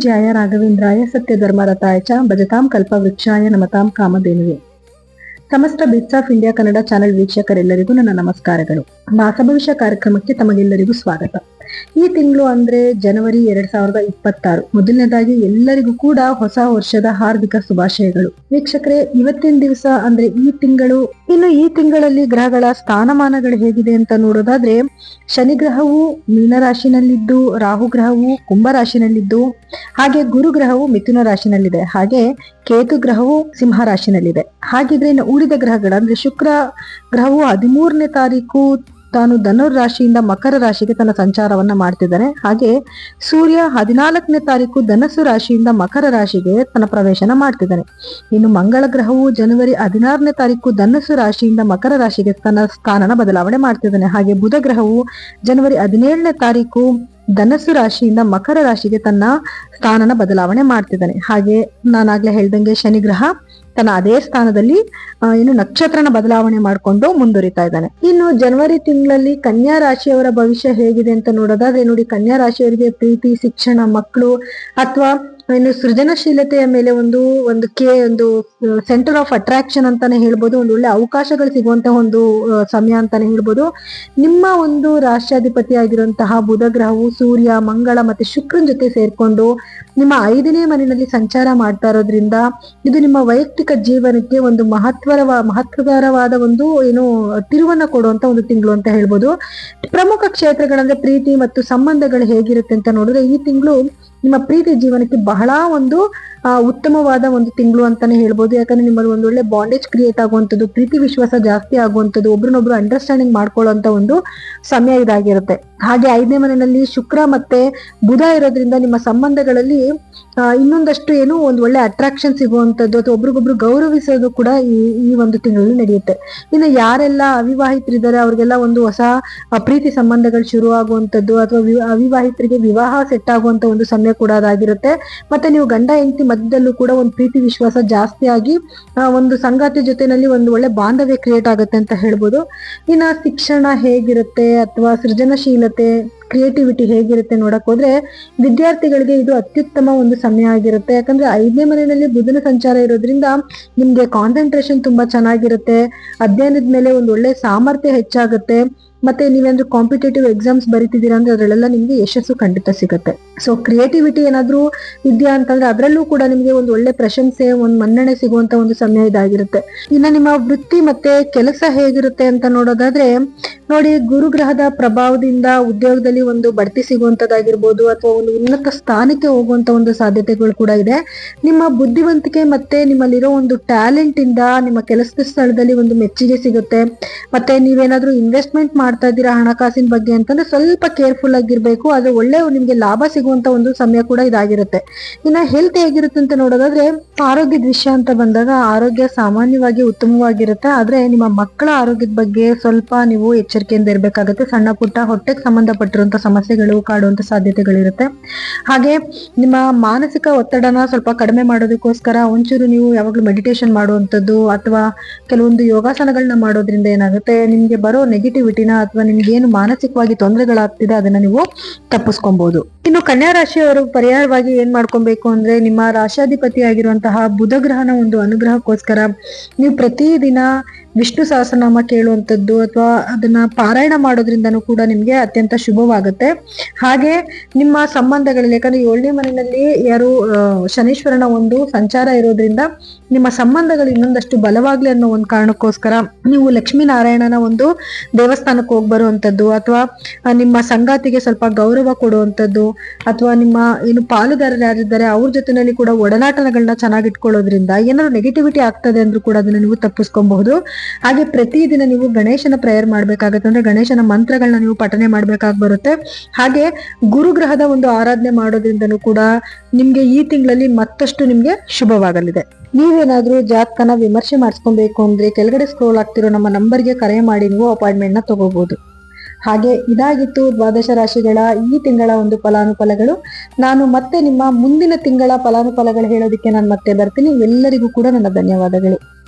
ಪೂಜ್ಯಾಯ ರಾಘವೇಂದ್ರಾಯ ಚ ಭಜತಾಂ ಕಲ್ಪವೃಕ್ಷಾಯ ನಮತಾಂ ಕಾಮಧೇನುವೆ. ಸಮಸ್ತ bits of India Kannada channel ವೀಕ್ಷಕರೆಲ್ಲರಿಗೂ ನನ್ನ ನಮಸ್ಕಾರಗಳು. ಮಾಸಭವಿಷ್ಯ ಕಾರ್ಯಕ್ರಮಕ್ಕೆ ತಮಗೆಲ್ಲರಿಗೂ ಸ್ವಾಗತ. ಈ ತಿಂಗಳು ಅಂದ್ರೆ ಜನವರಿ ಎರಡ್ ಸಾವಿರದ ಇಪ್ಪತ್ತಾರು. ಮೊದಲನೇದಾಗಿ ಎಲ್ಲರಿಗೂ ಕೂಡ ಹೊಸ ವರ್ಷದ ಹಾರ್ದಿಕ ಶುಭಾಶಯಗಳು. ವೀಕ್ಷಕರೇ, ಇವತ್ತಿನ ದಿವಸ ಅಂದ್ರೆ ಈ ತಿಂಗಳು, ಇನ್ನು ಈ ತಿಂಗಳಲ್ಲಿ ಗ್ರಹಗಳ ಸ್ಥಾನಮಾನಗಳು ಹೇಗಿದೆ ಅಂತ ನೋಡೋದಾದ್ರೆ, ಶನಿ ಗ್ರಹವು ಮೀನ ರಾಶಿನಲ್ಲಿದ್ದು ರಾಹು ಗ್ರಹವು ಕುಂಭ ರಾಶಿನಲ್ಲಿದ್ದು ಹಾಗೆ ಗುರು ಗ್ರಹವು ಮಿಥುನ ರಾಶಿನಲ್ಲಿದೆ, ಹಾಗೆ ಕೇತು ಗ್ರಹವು ಸಿಂಹ ರಾಶಿನಲ್ಲಿದೆ ಹಾಗಿದ್ರೆ ಇನ್ನು ಉಳಿದ ಗ್ರಹಗಳು ಅಂದ್ರೆ ಶುಕ್ರ ಗ್ರಹವು ಹದಿಮೂರನೇ ತಾರೀಕು ತಾನು ಧನುರ್ ರಾಶಿಯಿಂದ ಮಕರ ರಾಶಿಗೆ ತನ್ನ ಸಂಚಾರವನ್ನ ಮಾಡ್ತಿದ್ದಾರೆ. ಹಾಗೆ ಸೂರ್ಯ ಹದಿನಾಲ್ಕನೇ ತಾರೀಕು ಧನಸ್ಸು ರಾಶಿಯಿಂದ ಮಕರ ರಾಶಿಗೆ ತನ್ನ ಪ್ರವೇಶನ ಮಾಡ್ತಿದ್ದಾನೆ ಇನ್ನು ಮಂಗಳ ಗ್ರಹವು ಜನವರಿ ಹದಿನಾರನೇ ತಾರೀಕು ಧನಸ್ಸು ರಾಶಿಯಿಂದ ಮಕರ ರಾಶಿಗೆ ತನ್ನ ಸ್ಥಾನನ ಬದಲಾವಣೆ ಮಾಡ್ತಿದ್ದಾನೆ. ಹಾಗೆ ಬುಧ ಗ್ರಹವು ಜನವರಿ ಹದಿನೇಳನೇ ತಾರೀಕು ಧನಸ್ಸು ರಾಶಿಯಿಂದ ಮಕರ ರಾಶಿಗೆ ತನ್ನ ಸ್ಥಾನನ ಬದಲಾವಣೆ ಮಾಡ್ತಿದ್ದಾನೆ. ಹಾಗೆ ನಾನಾಗ್ಲೇ ಹೇಳ್ದಂಗೆ ಶನಿ ಗ್ರಹ ತನ್ನ ಅದೇ ಸ್ಥಾನದಲ್ಲಿ ಏನು ನಕ್ಷತ್ರನ ಬದಲಾವಣೆ ಮಾಡಿಕೊಂಡು ಮುಂದುವರಿತಾ ಇದ್ದಾನೆ. ಇನ್ನು ಜನವರಿ ತಿಂಗಳಲ್ಲಿ ಕನ್ಯಾ ರಾಶಿಯವರ ಭವಿಷ್ಯ ಹೇಗಿದೆ ಅಂತ ನೋಡೋದಾದ್ರೆ ನೋಡಿ, ಕನ್ಯಾ ರಾಶಿಯವರಿಗೆ ಪ್ರೀತಿ, ಶಿಕ್ಷಣ, ಮಕ್ಕಳು, ಅಥವಾ ಇನ್ನು ಸೃಜನಶೀಲತೆಯ ಮೇಲೆ ಒಂದು ಒಂದು ಕೆ, ಒಂದು ಸೆಂಟರ್ ಆಫ್ ಅಟ್ರಾಕ್ಷನ್ ಅಂತಾನೆ ಹೇಳ್ಬೋದು. ಒಂದು ಒಳ್ಳೆ ಅವಕಾಶಗಳು ಸಿಗುವಂತಹ ಒಂದು ಸಮಯ ಅಂತಾನೆ ಹೇಳ್ಬೋದು. ನಿಮ್ಮ ಒಂದು ರಾಷ್ಟ್ರಾಧಿಪತಿ ಆಗಿರುವಂತಹ ಬುಧ ಗ್ರಹವು ಸೂರ್ಯ, ಮಂಗಳ ಮತ್ತೆ ಶುಕ್ರನ್ ಜೊತೆ ಸೇರ್ಕೊಂಡು ನಿಮ್ಮ ಐದನೇ ಮನೆಯಲ್ಲಿ ಸಂಚಾರ ಮಾಡ್ತಾ ಇರೋದ್ರಿಂದ ಇದು ನಿಮ್ಮ ವೈಯಕ್ತಿಕ ಜೀವನಕ್ಕೆ ಒಂದು ಮಹತ್ವರ ಮಹತ್ವಕರವಾದ ಒಂದು, ಏನು, ತಿರುವನ್ನ ಕೊಡುವಂತ ಒಂದು ತಿಂಗಳು ಅಂತ ಹೇಳ್ಬೋದು. ಪ್ರಮುಖ ಕ್ಷೇತ್ರಗಳಂದ್ರೆ ಪ್ರೀತಿ ಮತ್ತು ಸಂಬಂಧಗಳು ಹೇಗಿರುತ್ತೆ ಅಂತ ನೋಡಿದ್ರೆ ಈ ತಿಂಗಳು ನಿಮ್ಮ ಪ್ರೀತಿ ಜೀವನಕ್ಕೆ ಬಹಳ ಒಂದು ಉತ್ತಮವಾದ ಒಂದು ತಿಂಗಳು ಅಂತಾನೆ ಹೇಳ್ಬೋದು. ಯಾಕಂದ್ರೆ ನಿಮ್ಮಲ್ಲಿ ಒಂದು ಒಳ್ಳೆ ಬಾಂಡೇಜ್ ಕ್ರಿಯೇಟ್ ಆಗುವಂಥದ್ದು, ಪ್ರೀತಿ ವಿಶ್ವಾಸ ಜಾಸ್ತಿ ಆಗುವಂಥದ್ದು, ಒಬ್ರನ್ನೊಬ್ರು ಅಂಡರ್ಸ್ಟ್ಯಾಂಡಿಂಗ್ ಮಾಡ್ಕೊಳ್ಳುವಂತ ಒಂದು ಸಮಯ ಇದಾಗಿರುತ್ತೆ. ಹಾಗೆ ಐದನೇ ಮನೆಯಲ್ಲಿ ಶುಕ್ರ ಮತ್ತೆ ಬುಧ ಇರೋದ್ರಿಂದ ನಿಮ್ಮ ಸಂಬಂಧಗಳಲ್ಲಿ ಇನ್ನೊಂದಷ್ಟು ಏನು ಒಂದು ಒಳ್ಳೆ ಅಟ್ರಾಕ್ಷನ್ ಸಿಗುವಂಥದ್ದು ಅಥವಾ ಒಬ್ರಿಗೊಬ್ರು ಗೌರವಿಸೋದು ಕೂಡ ಈ ಈ ಒಂದು ತಿಂಗಳಲ್ಲಿ ನಡೆಯುತ್ತೆ. ಇನ್ನು ಯಾರೆಲ್ಲ ಅವಿವಾಹಿತರಿದ್ದಾರೆ, ಅವ್ರಿಗೆಲ್ಲ ಒಂದು ಹೊಸ ಪ್ರೀತಿ ಸಂಬಂಧಗಳು ಶುರು ಆಗುವಂಥದ್ದು ಅಥವಾ ಅವಿವಾಹಿತರಿಗೆ ವಿವಾಹ ಸೆಟ್ ಆಗುವಂತ ಒಂದು ಸಮಯ ಕೂಡ ಅದಾಗಿರುತ್ತೆ. ಮತ್ತೆ ನೀವು ಗಂಡ, ಹೆಂಡತಿ ಮಧ್ಯದಲ್ಲೂ ಕೂಡ ಒಂದು ಪ್ರೀತಿ ವಿಶ್ವಾಸ ಜಾಸ್ತಿ ಆಗಿ ಒಂದು ಸಂಗಾತಿ ಜೊತೆನಲ್ಲಿ ಒಂದು ಒಳ್ಳೆ ಬಾಂಧವ್ಯ ಕ್ರಿಯೇಟ್ ಆಗುತ್ತೆ ಅಂತ ಹೇಳ್ಬೋದು. ಇನ್ನ ಶಿಕ್ಷಣ ಹೇಗಿರುತ್ತೆ ಅಥವಾ ಸೃಜನಶೀಲತೆ ಕ್ರಿಯೇಟಿವಿಟಿ ಹೇಗಿರುತ್ತೆ ನೋಡಕ್ ಹೋದ್ರೆ, ವಿದ್ಯಾರ್ಥಿಗಳಿಗೆ ಇದು ಅತ್ಯುತ್ತಮ ಒಂದು ಸಮಯ ಆಗಿರುತ್ತೆ. ಯಾಕಂದ್ರೆ ಐದನೇ ಮನೆಯಲ್ಲಿ ಬುಧನ ಸಂಚಾರ ಇರೋದ್ರಿಂದ ನಿಮ್ಗೆ ಕಾನ್ಸಂಟ್ರೇಷನ್ ತುಂಬಾ ಚೆನ್ನಾಗಿರುತ್ತೆ. ಅಧ್ಯಯನದ ಮೇಲೆ ಒಂದು ಒಳ್ಳೆ ಸಾಮರ್ಥ್ಯ ಹೆಚ್ಚಾಗುತ್ತೆ. ಮತ್ತೆ ನೀವೇನಾದ್ರೂ ಕಾಂಪಿಟೇಟಿವ್ ಎಕ್ಸಾಮ್ಸ್ ಬರಿತಿದ್ದೀರಾ ಅಂದ್ರೆ ಅದರಲ್ಲೆಲ್ಲ ನಿಮ್ಗೆ ಯಶಸ್ಸು ಖಂಡಿತ ಸಿಗುತ್ತೆ. ಸೊ ಕ್ರಿಯೇಟಿವಿಟಿ ಏನಾದ್ರೂ ಇದೆಯಾ ಅಂತಂದ್ರೆ ಅದರಲ್ಲೂ ಕೂಡ ನಿಮ್ಗೆ ಒಂದು ಒಳ್ಳೆ ಪ್ರಶಂಸೆ, ಒಂದು ಮನ್ನಣೆ ಸಿಗುವಂತ ಒಂದು ಸಮಯ ಇದಾಗಿರುತ್ತೆ. ಇನ್ನು ನಿಮ್ಮ ವೃತ್ತಿ ಮತ್ತೆ ಕೆಲಸ ಹೇಗಿರುತ್ತೆ ಅಂತ ನೋಡೋದಾದ್ರೆ, ನೋಡಿ ಗುರುಗ್ರಹದ ಪ್ರಭಾವದಿಂದ ಉದ್ಯೋಗದಲ್ಲಿ ಒಂದು ಬಡ್ತಿ ಸಿಗುವಂತದ್ದಾಗಿರ್ಬೋದು ಅಥವಾ ಒಂದು ಉನ್ನತ ಸ್ಥಾನಕ್ಕೆ ಹೋಗುವಂತ ಒಂದು ಸಾಧ್ಯತೆಗಳು ಕೂಡ ಇದೆ. ನಿಮ್ಮ ಬುದ್ಧಿವಂತಿಕೆ ಮತ್ತೆ ನಿಮ್ಮಲ್ಲಿರೋ ಒಂದು ಟ್ಯಾಲೆಂಟ್ ಇಂದ ನಿಮ್ಮ ಕೆಲಸದ ಸ್ಥಳದಲ್ಲಿ ಒಂದು ಮೆಚ್ಚುಗೆ ಸಿಗುತ್ತೆ. ಮತ್ತೆ ನೀವೇನಾದ್ರೂ ಇನ್ವೆಸ್ಟ್ಮೆಂಟ್ ಮಾಡ್ತಾ ಇದ್ದೀರಾ ಹಣಕಾಸಿನ ಬಗ್ಗೆ ಅಂತಂದ್ರೆ ಸ್ವಲ್ಪ ಕೇರ್ಫುಲ್ ಆಗಿರ್ಬೇಕು ಅದು ಒಳ್ಳೆ ನಿಮ್ಗೆ ಲಾಭ ಸಿಗುವಂತ ಒಂದು ಸಮಯ ಕೂಡ ಇದಾಗಿರುತ್ತೆ. ಇನ್ನ ಹೆಲ್ತ್ ಹೇಗಿರುತ್ತೆ ಅಂತ ನೋಡೋದಾದ್ರೆ, ಆರೋಗ್ಯದ ವಿಷಯ ಅಂತ ಬಂದಾಗ ಆರೋಗ್ಯ ಸಾಮಾನ್ಯವಾಗಿ ಉತ್ತಮವಾಗಿರುತ್ತೆ, ಆದ್ರೆ ನಿಮ್ಮ ಮಕ್ಕಳ ಆರೋಗ್ಯದ ಬಗ್ಗೆ ಸ್ವಲ್ಪ ನೀವು ಎಚ್ಚರಿಕೆಯಿಂದ ಇರಬೇಕಾಗುತ್ತೆ. ಸಣ್ಣ ಪುಟ್ಟ ಹೊಟ್ಟೆಗೆ ಸಂಬಂಧಪಟ್ಟಿರುವಂತ ಸಮಸ್ಯೆಗಳು ಕಾಡುವಂತ ಸಾಧ್ಯತೆಗಳಿರುತ್ತೆ. ಹಾಗೆ ನಿಮ್ಮ ಮಾನಸಿಕ ಒತ್ತಡನ ಸ್ವಲ್ಪ ಕಡಿಮೆ ಮಾಡೋದಕ್ಕೋಸ್ಕರ ಒಂಚೂರು ನೀವು ಯಾವಾಗ್ಲೂ ಮೆಡಿಟೇಷನ್ ಮಾಡುವಂಥದ್ದು, ಅಥವಾ ಕೆಲವೊಂದು ಯೋಗಾಸನಗಳನ್ನ ಮಾಡೋದ್ರಿಂದ ಏನಾಗುತ್ತೆ, ನಿಮ್ಗೆ ಬರೋ ನೆಗೆಟಿವಿಟಿನ ಅಥವಾ ನಿಮ್ಗೆ ಏನು ಮಾನಸಿಕವಾಗಿ ತೊಂದರೆಗಳಾಗ್ತಿದೆ, ಅದನ್ನ ನೀವು ತಪ್ಪಿಸ್ಕೊಬಹುದು ಇನ್ನು ಕನ್ಯಾ ರಾಶಿಯವರು ಪರಿಹಾರವಾಗಿ ಏನ್ ಮಾಡ್ಕೊಬೇಕು ಅಂದ್ರೆ, ನಿಮ್ಮ ರಾಶಾಧಿಪತಿ ಆಗಿರುವಂತಹ ಬುಧ ಗ್ರಹನ ಒಂದು ಅನುಗ್ರಹಕ್ಕೋಸ್ಕರ ನೀವು ಪ್ರತಿದಿನ ವಿಷ್ಣು ಸಹಸ್ರನಾಮ ಕೇಳುವಂಥದ್ದು ಅಥವಾ ಅದನ್ನ ಪಾರಾಯಣ ಮಾಡೋದ್ರಿಂದನೂ ಕೂಡ ನಿಮ್ಗೆ ಅತ್ಯಂತ ಶುಭವಾಗುತ್ತೆ. ಹಾಗೆ ನಿಮ್ಮ ಸಂಬಂಧಗಳಲ್ಲಿ, ಯಾಕಂದ್ರೆ ಏಳನೇ ಮನೆಯಲ್ಲಿ ಯಾರು ಶನೀಶ್ವರನ ಒಂದು ಸಂಚಾರ ಇರೋದ್ರಿಂದ ನಿಮ್ಮ ಸಂಬಂಧಗಳು ಇನ್ನೊಂದಷ್ಟು ಬಲವಾಗ್ಲಿ ಅನ್ನೋ ಒಂದು ಕಾರಣಕ್ಕೋಸ್ಕರ ನೀವು ಲಕ್ಷ್ಮೀನಾರಾಯಣನ ಒಂದು ದೇವಸ್ಥಾನಕ್ಕೆ ಹೋಗಿ ಬರುವಂತದ್ದು ಅಥವಾ ನಿಮ್ಮ ಸಂಗಾತಿಗೆ ಸ್ವಲ್ಪ ಗೌರವ ಕೊಡುವಂಥದ್ದು, ಅಥವಾ ನಿಮ್ಮ ಏನು ಪಾಲುದಾರರು ಯಾರಿದ್ದಾರೆ, ಅವ್ರ ಜೊತೆನಲ್ಲಿ ಕೂಡ ಒಡನಾಟಗಳನ್ನ ಚೆನ್ನಾಗಿ ಇಟ್ಕೊಳ್ಳೋದ್ರಿಂದ ಏನಾದ್ರು ನೆಗೆಟಿವಿಟಿ ಆಗ್ತದೆ ಅಂದ್ರೂ ಕೂಡ ಅದನ್ನ ನೀವು ತಪ್ಪಿಸ್ಕೊಬಹುದು. ಹಾಗೆ ಪ್ರತಿದಿನ ನೀವು ಗಣೇಶನ ಪ್ರೇಯರ್ ಮಾಡ್ಬೇಕಾಗತ್ತೆ. ಅಂದ್ರೆ ಗಣೇಶನ ಮಂತ್ರಗಳನ್ನ ನೀವು ಪಠನೆ ಮಾಡ್ಬೇಕಾಗ್ ಬರುತ್ತೆ. ಹಾಗೆ ಗುರುಗ್ರಹದ ಒಂದು ಆರಾಧನೆ ಮಾಡೋದ್ರಿಂದನೂ ಕೂಡ ನಿಮ್ಗೆ ಈ ತಿಂಗಳಲ್ಲಿ ಮತ್ತಷ್ಟು ನಿಮ್ಗೆ ಶುಭವಾಗಲಿದೆ. ನೀವೇನಾದ್ರೂ ಜಾತಕನ ವಿಮರ್ಶೆ ಮಾಡಿಸ್ಕೊಬೇಕು ಅಂದ್ರೆ ಕೆಳಗಡೆ ಸ್ಕ್ರೋಲ್ ಆಗ್ತಿರೋ ನಮ್ಮ ನಂಬರ್ಗೆ ಕರೆ ಮಾಡಿ, ನೀವು ಅಪಾಯಿಂಟ್ಮೆಂಟ್ನ ತಗೋಬಹುದು ಹಾಗೆ ಇದಾಗಿತ್ತು ದ್ವಾದಶ ರಾಶಿಗಳ ಈ ತಿಂಗಳ ಒಂದು ಫಲಾನುಫಲಗಳು. ನಾನು ಮತ್ತೆ ನಿಮ್ಮ ಮುಂದಿನ ತಿಂಗಳ ಫಲಾನುಫಲಗಳು ಹೇಳೋದಕ್ಕೆ ನಾನು ಮತ್ತೆ ಬರ್ತೀನಿ. ಎಲ್ಲರಿಗೂ ಕೂಡ ನನ್ನ ಧನ್ಯವಾದಗಳು.